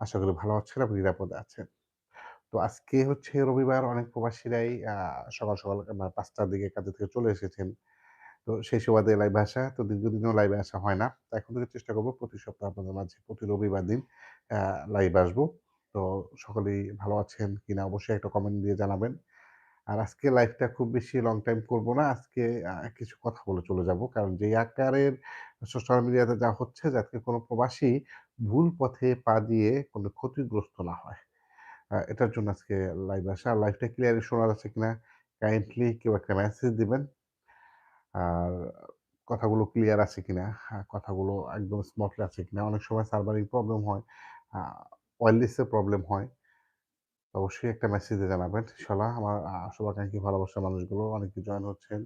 আশা করি ভালো আছেন আপনি নিরাপদে আছেন। তো আজকে হচ্ছে রবিবার অনেক প্রবাসীরাই সকাল, সকাল পাঁচটার ৫ঃ০০ দিকে কাজে থেকে চলে এসেছেন। তো সেই সুবাদে লাইভে আসা। তো দীর্ঘদিনও লাইভে আসা হয় না। এখন থেকে চেষ্টা করব প্রতি সপ্তাহ আপনাদের মাঝে প্রতি রবিবার দিন লাইভ আসব। তো সকলেই ভালো আছেন কিনা অবশ্যই একটা কমেন্ট দিয়ে জানাবেন। আর আজকে লাইফটা খুব বেশি লং টাইম করব না। আজকে কিছু কথা বলে চলে যাব। কারণ যে আকারের সোশ্যাল মিডিয়াতে যা হচ্ছে যাতে কোনো প্রবাসী ভুল পথে পা দিয়ে কোনো ক্ষতিগ্রস্ত না হয়। এটার জন্য আজকে লাইভে আসা। আর লাইভটা ক্লিয়ারলি শোনা যাচ্ছে কিনা কাইন্ডলি কেউ একটা মেসেজ দিবেন। আর কথাগুলো ক্লিয়ার আছে কিনা, কথাগুলো একদম স্মুথলি আছে কিনা। অনেক সময় সার্ভারিং প্রবলেম হয়, ওয়্যারলেসে প্রবলেম হয়। অবশ্যই একটা মেসেজে জানাবেন। ইনশাআল্লাহ আমার শুভাকাঙ্ক্ষী ভালোবাসার মানুষগুলো অনেকে জয়েন হচ্ছেন।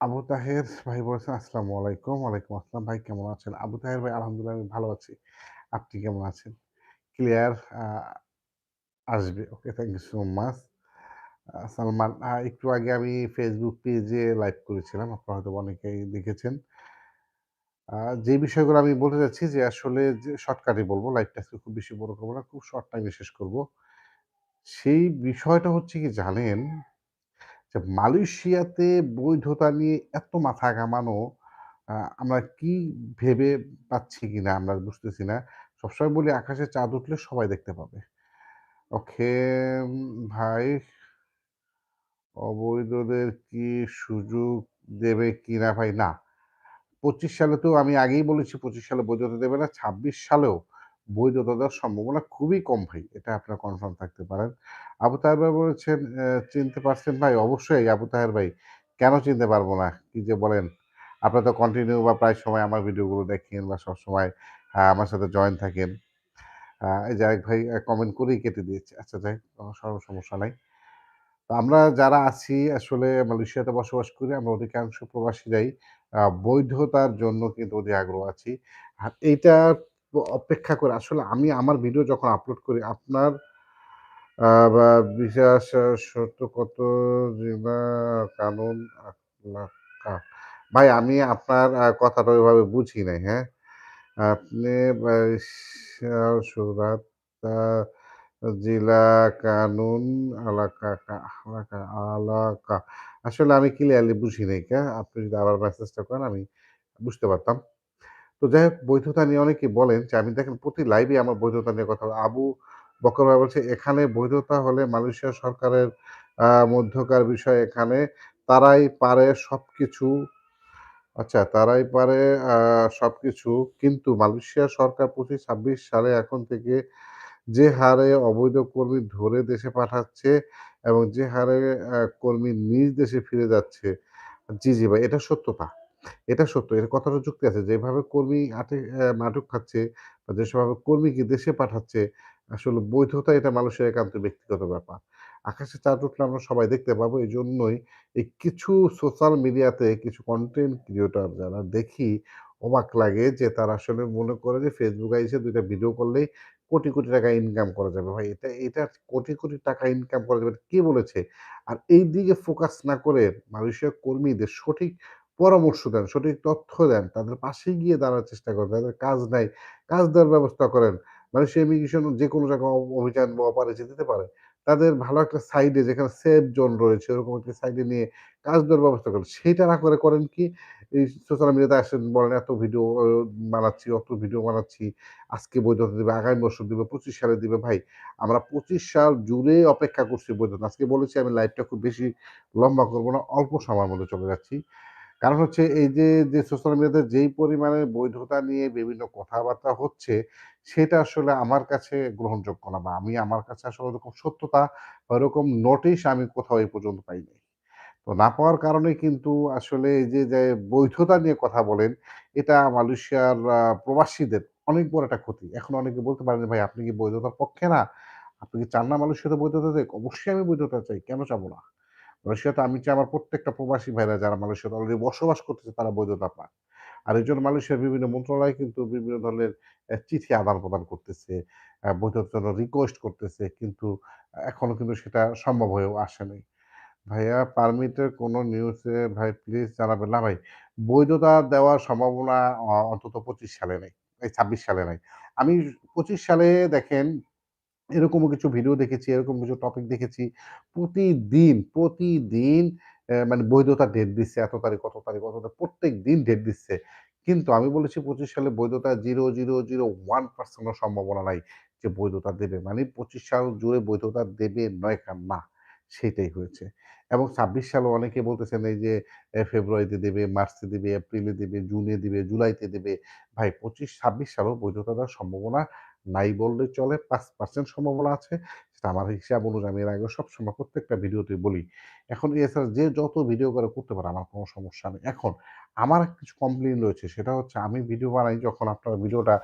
আবু তাহের ভাই বলেছেন, "আসসালামু আলাইকুম।" ওয়ালাইকুম আসসালাম। ভাই কেমন আছেন? আবু তাহের ভাই আলহামদুলিল্লাহ আমি ভালো আছি। আপনি কেমন আছেন? ক্লিয়ার আসবে। Okay thank you so much. Salman একটু আগে আমি ফেসবুক পেজে লাইভ করেছিলাম। আপনারা হয়তো অনেকেই দেখেছেন। যে বিষয়গুলো আমি বলতে চাচ্ছি যে, আসলে যে শর্টকাটে বলব লাইভটা আজকে খুব বেশি বড় করব না। খুব শর্ট টাইমে শেষ করব। সেই বিষয়টা হচ্ছে কি জানেন? যে মালয়েশিয়াতে বৈধতা নিয়ে এত মাথা ঘামানো আমরা কি ভেবে পাচ্ছি কিনা আমরা বুঝতেছি না। সবসময় বলি আকাশে চাঁদ উঠলে সবাই দেখতে পাবে। ওকে, ভাই, অবৈধদের কি সুযোগ দেবে কিনা ভাই? না। ২৫ সালে তো আমি আগেই বলেছি ২৫ সালে বৈধতা দেবে না। ২৬ সালেও বৈধতা দেওয়ার সম্ভাবনা খুবই কম ভাই। এটা আপনারা কনফার্ম থাকতে পারেন। আবু তাহের ভাই বলেছেন, চিনতে পারছেন ভাই? অবশ্যই আবু তাহের ভাই। কেন চিনতে পারব না? কি যে বলেন? আপনারা তো কন্টিনিউ বা প্রায় সময় আমার ভিডিওগুলো দেখেন বা সবসময় আমার সাথে জয়েন থাকেন। এই যে ভাই কমেন্ট করেই কেটে দিয়েছে। আচ্ছা যাই কোনো সমস্যা নাই। আমরা যারা আছি আসলে মালয়েশিয়াতে বসবাস করি আমরা অধিকাংশ প্রবাসীরাই আ বৈধতার জন্য কিন্তু অধীর আগ্রহ আছি। আর এইটা অপেক্ষা করে আসলে আমি আমার ভিডিও যখন আপলোড করি আপনার বিশ্বাস সত্য কত কানুন ভাই আমি আপনার কথাটা ওইভাবে বুঝি নাই, হ্যাঁ? আপনি সুরাত জিলা কানুন আলাকাকা আলাকা আলাকা আসলে আমি ক্লিয়ারলি বুঝি নাই, কে আপনি যদি আবার মেসেজটা করেন, আমি বুঝতে পারতাম। তো যাই হোক, বৈধতা নিয়ে অনেকেই বলেন যে, আমি দেখেন প্রতি লাইভে আমার বৈধতা নিয়ে কথা। আবু বকর ভাই বলছে, এখানে বৈধতা হলে মালয়েশিয়া সরকারের মধ্যকার বিষয় এখানে তারাই পারে সব কিছু আচ্ছা তারাই পারে সব কিছু কিন্তু মালয়েশিয়া সরকার ২৫-২৬ সালে এখন থেকে যে হারে অবৈধ কর্মী ধরে দেশে পাঠাচ্ছে এবং যে হারে কর্মী নিজ দেশে ফিরে যাচ্ছে জি, জি ভাই এটা সত্যতা। এটা সত্য। এর কথাটা যুক্তি আছে। যেভাবে কর্মী আটে মাদক খাচ্ছে বা যেভাবে কর্মীকে দেশে পাঠাচ্ছে, আসলে বৈধতা এটা মানুষের একান্ত ব্যক্তিগত ব্যাপার। আকাশে চাঁদ উঠলে আমরা সবাই দেখতে পাবো। এই জন্যই এই কিছু সোশ্যাল মিডিয়াতে কিছু কন্টেন্ট ক্রিয়েটর যারা দেখি অবাক লাগে যে তারা আসলে মনে করে যে Facebook আইসে দুইটা ভিডিও করলেই কোটি, কোটি টাকা ইনকাম করা যাবে। ভাই এটা এটা কোটি, কোটি টাকা ইনকাম করা যাবে কে বলেছে? আর এই দিকে ফোকাস না করে মালয়েশিয়া কর্মীদের সঠিক পরামর্শ দেন, সঠিক তথ্য দেন, তাদের পাশে গিয়ে দাঁড়ার চেষ্টা করেন। তাদের কাজ নাই, কাজ দেওয়ার ব্যবস্থা করেন। মালয়েশিয়া ইমিগ্রেশন যে কোনো জায়গায় অভিযান বা অপারেশন দিতে পারে। তাদের ভালো একটা সাইডে যেখানে সেফ জোন রয়েছে ওরকম একটা সাইডে নিয়ে কাজ দেওয়ার ব্যবস্থা করেন। সেইটা না করে করেন কি? এই সোশ্যাল মিডিয়াতে আসেন বলেন এত ভিডিও বানাচ্ছি, অত ভিডিও বানাচ্ছি। আজকে বৈধতা দেবে আগামী বছর দিবে, ২৫ সালে দিবে। ভাই আমরা ২৫ সাল জুড়ে অপেক্ষা করছি বৈধতা। আজকে বলেছি আমি লাইভটা খুব বেশি লম্বা করব না। অল্প সময়ের মধ্যে চলে যাচ্ছি। কারণ হচ্ছে এই যে, যে সোশ্যাল মিডিয়াতে যেই পরিমাণে বৈধতা নিয়ে বিভিন্ন কথাবার্তা হচ্ছে, সেটা আসলে আমার কাছে গ্রহণযোগ্য না বা আমি আমার কাছে আসলে ওরকম সত্যতা বা ওরকম নোটিশ আমি কোথাও এই পর্যন্ত পাইনি তো না পাওয়ার কারণে কিন্তু আসলে এই যে, যে বৈধতা নিয়ে কথা বলেন, এটা মালয়েশিয়ার প্রবাসীদের অনেক বড় একটা ক্ষতি। এখন অনেকে বলতে পারেন, "ভাই আপনি কি বৈধতার পক্ষে না? আপনি কি চান না মালয়েশিয়াতে বৈধতা দিক?" অবশ্যই আমি বৈধতা চাই। কেন চাবো না? মালয়েশিয়াতে আমি চাই আমার প্রত্যেকটা প্রবাসী ভাইরা যারা মালয়েশিয়াতে অলরেডি বসবাস করতেছে তারা বৈধতা পাক। আর এই জন্য মালয়েশিয়ার বিভিন্ন মন্ত্রণালয় কিন্তু বিভিন্ন ধরনের চিঠি আদান-প্রদান করতেছে। বৈধতার জন্য রিকোয়েস্ট করতেছে। কিন্তু এখনও কিন্তু সেটা সম্ভব হয়েও আসে নাই। ভাইয়া পারমিটের কোনো নিউজে ভাই প্লিজ জানাবেন। না ভাই, বৈধতা দেওয়ার সম্ভাবনা অন্তত ২৫ সালে নাই। এই ২৬ সালে নাই। আমি ২৫ সালে দেখেন এরকমও কিছু ভিডিও দেখেছি, এরকম কিছু টপিক দেখেছি। প্রতিদিন, প্রতিদিন মানে বৈধতা ডেট দিচ্ছে। এত তারিখ, কত তারিখ, কত তারিখ প্রত্যেক দিন ডেট দিচ্ছে। কিন্তু আমি বলেছি ২৫ সালে বৈধতা 0.001% ও সম্ভাবনা নাই যে বৈধতা দেবে। মানে ২৫ সাল জুড়ে বৈধতা দেবে নয় কান না। সেটাই হয়েছে। এবং ছাব্বিশ সালে অনেকে বলতেছেন এই যে ফেব্রুয়ারিতে দেবে, মার্চে দিবে, এপ্রিলে দেবে জুনে দিবে, জুলাইতে দেবে। ভাই ২৫-২৬ সালেও বৈধতা দেওয়ার সম্ভাবনা নাই বললে চলে। পাঁচ পার্সেন্ট সম্ভাবনা আছে। সেটা আমার হিসাব অনুযায়ী আমি এর আগে সবসময় প্রত্যেকটা ভিডিওতেই বলি। এখন এছাড়া যে যত ভিডিও করে করতে পারে আমার কোনো সমস্যা নেই। এখন আমার কিছু কমপ্লেন রয়েছে সেটা হচ্ছে আমি ভিডিও বানাই যখন আপনার ভিডিওটা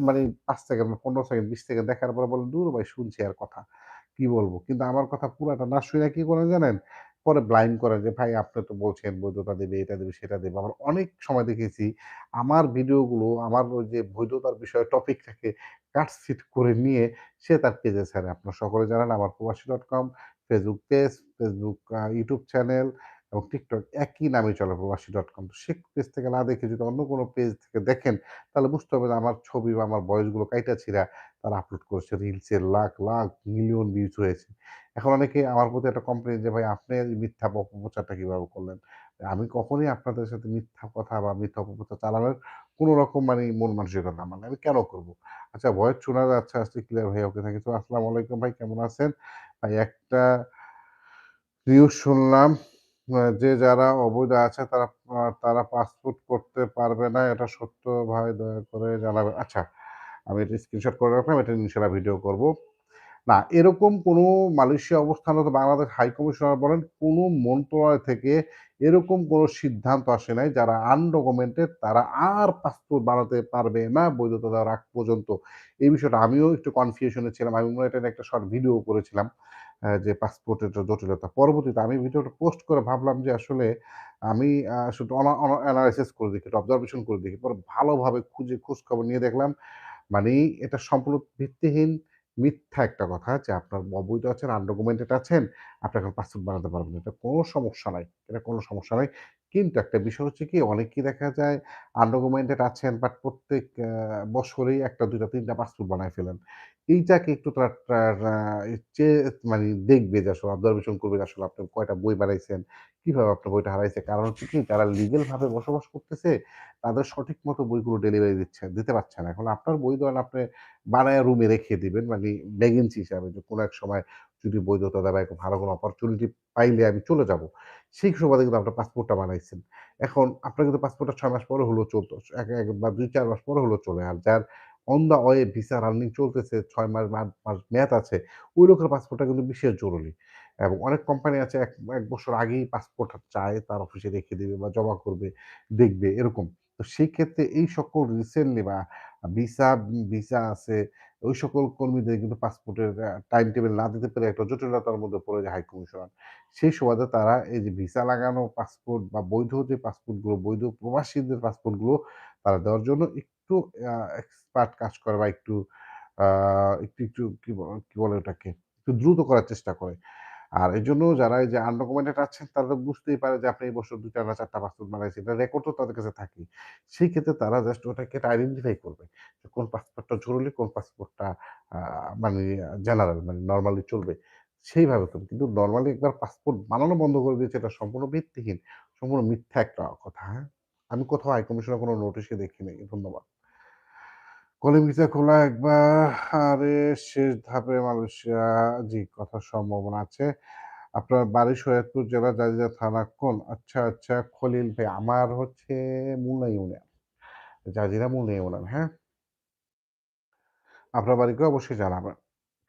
মানে পাঁচ সেকেন্ড ১৫ সেকেন্ড ২০ সেকেন্ড দেখার পরে বলেন, "দূর ভাই শুনছি আর কথা। কি বলব কিন্তু আমার কথা পুরাটা না শুইনা কি করেন জানেন? পরে ব্লাইন্ড করে যে, "ভাই আপনি তো বলছেন বৈধতা দেবে, এটা দেবে, সেটা দেবে।" আমার অনেক সময় দেখেছি আমার ভিডিওগুলো আমার ওই যে বৈধতার বিষয়ে টপিকটাকে কাটসিট করে নিয়ে সে তার পেজে ছাড়ে। আপনার সকলে জানেন আমার Probashi dot com Facebook page, Facebook YouTube channel এবং টিকটক একই নামে চলে প্রবাসী ডট কম। তো সে পেজ থেকে না দেখে যদি অন্য কোনো পেজ থেকে দেখেন তাহলে বুঝতে হবে আমার ছবি বা আমার বয়সগুলো কাইটা-ছিঁড়া তারা আপলোড করেছে। রিলসে লাখ, লাখ মিলিয়ন ভিউজ হয়েছে। এখন অনেকে আমার প্রতি একটা কমপ্লেইন যে, "ভাই আপনি মিথ্যা অপপ্রচারটা কীভাবে করলেন?" আমি কখনোই আপনাদের সাথে মিথ্যা কথা বা মিথ্যা অপপ্রচার চালানোর কোনো রকম মানে মন মানসিকতা আমার। আমি কেন করব? আচ্ছা ভয়েস শোনা যাচ্ছে আজকে ক্লিয়ার ভাই ওকে সো মাচ। আসসালামু আলাইকুম ভাই কেমন আছেন? ভাই একটা নিউজ শুনলাম যে যারা অবৈধ আছে তারা তারা পাসপোর্ট করতে পারবে না। এটা সত্য ভাই দয়া করে জানাবেন। আচ্ছা আমি এটা স্ক্রিনশট করে রাখলাম। এটা ইনশাআল্লাহ ভিডিও করব। না, এরকম কোনো মালয়েশিয়া অবস্থানরত বাংলাদেশ হাই কমিশনার বলেন, কোনো মন্ত্রণালয় থেকে এরকম কোনো সিদ্ধান্ত আসে নাই যারা আনডকুমেন্টেড তারা আর পাসপোর্ট বানাতে পারবে না বৈধতা দেওয়ার আগ পর্যন্ত। এই বিষয়টা আমিও একটু কনফিউশন ছিলাম। আমি মনে এটা একটা শর্ট ভিডিও করেছিলাম। যে পাসপোর্টের জটিলতা। পরবর্তীতে আমি ভিডিওটা পোস্ট করে ভাবলাম যে আসলে আমি শুধু অনা করে দেখি, একটু অবজারভেশন করে দেখি। পরে ভালোভাবে খুঁজে খোঁজখবর নিয়ে দেখলাম মানে এটা সম্পূর্ণ ভিত্তিহীন মিথ্যা একটা কথা যে আপনার অবৈধ আছেন, আনডকুমেন্টেড আছেন, আপনি এখন পাসপোর্ট বানাতে পারবেন এটা কোনো সমস্যা নাই। এটা কোনো সমস্যা নাই। কিন্তু একটা বিষয় হচ্ছে কি অনেকেই দেখা যায় আনডকুমেন্টেড আছেন বাট প্রত্যেক বছরেই ১ টা ২ টা ৩ টা পাসপোর্ট বানায় ফেলেন। এইটাকে একটু তারা মানে দেখবে যে আসলে অবজারভেশন করবে যে আসলে আপনি কয়টা বই বানাইছেন, কীভাবে আপনার বইটা হারাইছে। কারণ হচ্ছে কি তারা লিগ্যাল ভাবে বসবাস করতেছে, তাদের সঠিক মতো বইগুলো ডেলিভারি দিচ্ছে দিতে পারছে না। এখন আপনার বই ধরেন আপনি বানায় রুমে রেখে দিবেন মানে ভ্যাকেন্সি হিসাবে যে কোনো এক সময় যদি বৈধতা দেয় বা একটা ভালো কোনো অপরচুনিটি পাইলে আমি চলে যাব। সেই সুবাদে কিন্তু আপনার পাসপোর্টটা বানাইছেন। এখন আপনার কিন্তু পাসপোর্টটা ছয় মাস পরে হলেও চলতো এক এক বা ২-৪ মাস পরে হলেও চলে। আর যার on the way visa running চলতেছে ছয় মাস ৮ মাস মেয়াদ আছে, ওই লোকের পাসপোর্টটা কিন্তু বিশেষ জরুরি। এবং অনেক কোম্পানি আছে ১ ১ বছর আগেই পাসপোর্ট চায় তার অফিসে রেখে দেবে বা জমা করবে, দেখবে এরকম। তো সেই ক্ষেত্রে এই সকল রিসেন্টলি বা ভিসা ভিসা আছে ওই সকল কর্মীদের কিন্তু পাসপোর্টের টাইম টেবিল না দিতে পেরে একটা জটিলতার মধ্যে পড়ে যায় হাই কমিশনার। সেই সুবাদে তারা এই যে ভিসা লাগানো পাসপোর্ট বা বৈধ যে পাসপোর্টগুলো, বৈধ প্রবাসীদের পাসপোর্টগুলো তারা দেওয়ার জন্য একটু এক্সপার্ট কাজ করে বা একটু একটু, একটু কি বলে ওটাকে? একটু দ্রুত করার চেষ্টা করে। আর এই জন্য যারা এই যে আনডকুমেন্টেড আছেন তারা বুঝতেই পারে যে আপনি এই বছর ২ টা না ৪ টা পাসপোর্ট বানাইছেন। এটার রেকর্ড তো তাদের কাছে থাকে সেই ক্ষেত্রে তারা জাস্ট ওটাকে আইডেন্টিফাই করবে। যে কোন পাসপোর্টটা জরুরি, কোন পাসপোর্টটা মানে জেনারেল মানে নর্মালি চলবে। সেইভাবে করবে। কিন্তু নর্মালি একবার পাসপোর্ট বানানো বন্ধ করে দিয়েছে এটা সম্পূর্ণ ভিত্তিহীন, সম্পূর্ণ মিথ্যা একটা কথা, হ্যাঁ? আমি কোথাও হাই কমিশনের কোনো নোটিশে দেখিনি ধন্যবাদ। কলিং ভিসা খোলা একবার আরে শেষ ধাপে মালয়েশিয়া জি, কথার সম্ভাবনা আছে। আপনার বাড়ি সৈয়দপুর জেলা জাজিরা থানা কোন? আচ্ছা, আচ্ছা খলিল ভাই আমার হচ্ছে মুন্না ইউনিয়ন। জাজিরা মুন্না ইউনিয়ন, হ্যাঁ? আপনার বাড়িকে অবশ্যই জানাবেন,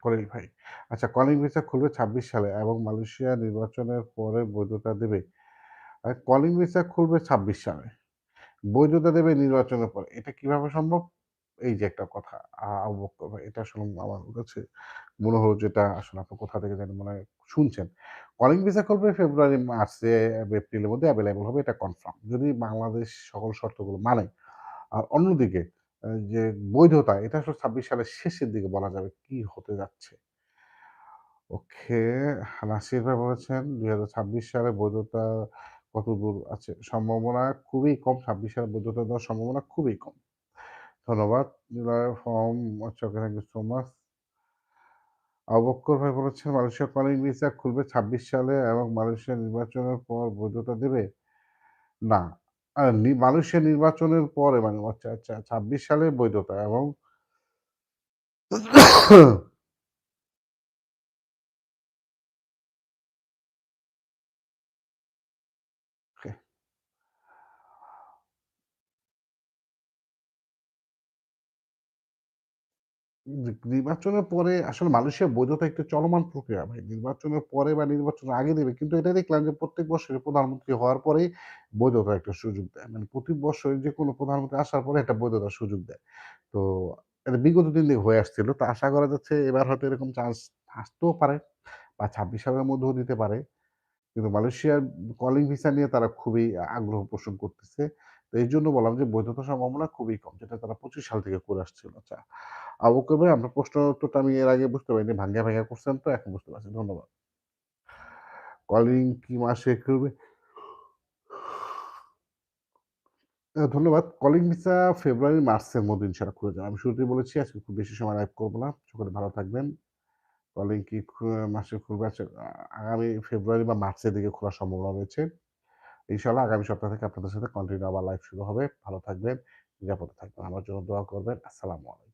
খলিল ভাই। আচ্ছা কলিং ভিসা খুলবে ২৬ সালে এবং মালয়েশিয়া নির্বাচনের পরে বৈধতা দেবে। কলিং ভিসা খুলবে ২৬ সালে। বৈধতা দেবে নির্বাচনের পরে। এটা কীভাবে সম্ভব? এই যে একটা কথা এটা আসলে আমার কাছে মনে হলো যে এটা আসলে আপনি কোথা থেকে জানি মনে শুনছেন। কলিং ভিসা করবে ফেব্রুয়ারি, মার্চে এপ্রিলের মধ্যে এভেইলেবল হবে এটা কনফার্ম। যদি বাংলাদেশ সকল শর্তগুলো মানে। আর অন্যদিকে যে বৈধতা এটা আসলে ২৬ সালের শেষের দিকে বলা যাবে কি হতে যাচ্ছে। ওকে, নাসির ভাই বলেছেন ২০২৬ সালে বৈধতা কতদূর আছে? সম্ভাবনা খুবই কম। ২৬ সালে বৈধতা দেওয়ার সম্ভাবনা খুবই কম। ধন্যবাদ। ফর্ম আচ্ছা থ্যাংক ইউ সো মাচ। অবক্ষর ভাই বলেছেন মালয়েশিয়া কলিং ভিসা খুলবে ২৬ সালে এবং মালয়েশিয়া নির্বাচনের পর বৈধতা দেবে? না। মালয়েশিয়া নির্বাচনের পরে মানে আচ্ছা, আচ্ছা ২৬ সালে বৈধতা এবং ওকে। নি নির্বাচনের পরে আসলে মালয়েশিয়ার বৈধতা একটা চলমান প্রক্রিয়া ভাই। নির্বাচনের পরে বা নির্বাচনের আগে দেবে। কিন্তু এটা দেখলাম যে প্রত্যেক বছরে প্রধানমন্ত্রী হওয়ার পরেই বৈধতার একটা সুযোগ দেয়। মানে প্রতি বছরে যেকোনো প্রধানমন্ত্রী আসার পরে একটা বৈধতার সুযোগ দেয়। তো এটা বিগত দিন থেকে হয়ে আসছিল। তো আশা করা যাচ্ছে এবার হয়তো এরকম চান্স আসতেও পারে বা ২৬ সালের মধ্যেও দিতে পারে। কিন্তু মালয়েশিয়ার কলিং ভিসা নিয়ে তারা খুবই আগ্রহ পোষণ করতেছে। তো এই জন্য বললাম যে বৈধতার সম্ভাবনা খুবই কম। যেটা তারা ২৫ সাল থেকে করে আসছিল। আচ্ছা। আবু বকর ভাই আপনার প্রশ্নের উত্তরটা আমি এর আগে বুঝতে পারিনি। ভাঙ্গা, ভাঙ্গা করছেন তো এখন বুঝতে পারছি। ধন্যবাদ। কলিং কি মাসে করবে ধন্যবাদ। কলিং ভিসা ফেব্রুয়ারি, মার্চের মধ্যে ইনশাআল্লাহ খুলে যাবে। আমি শুরুতেই বলেছি আজকে খুব বেশি সময় লাইভ করব না। সকলে ভালো থাকবেন। কলিং কি মাসে খুলবে? আচ্ছা আগামী ফেব্রুয়ারি বা মার্চের দিকে খোলার সম্ভাবনা রয়েছে। ইনশাআল্লাহ আগামী সপ্তাহ থেকে আপনাদের সাথে কন্টিনিউ আবার লাইভ শুরু হবে। ভালো থাকবেন, নিরাপদে থাকবেন। আমার জন্য দোয়া করবেন। আসসালামু আলাইকুম।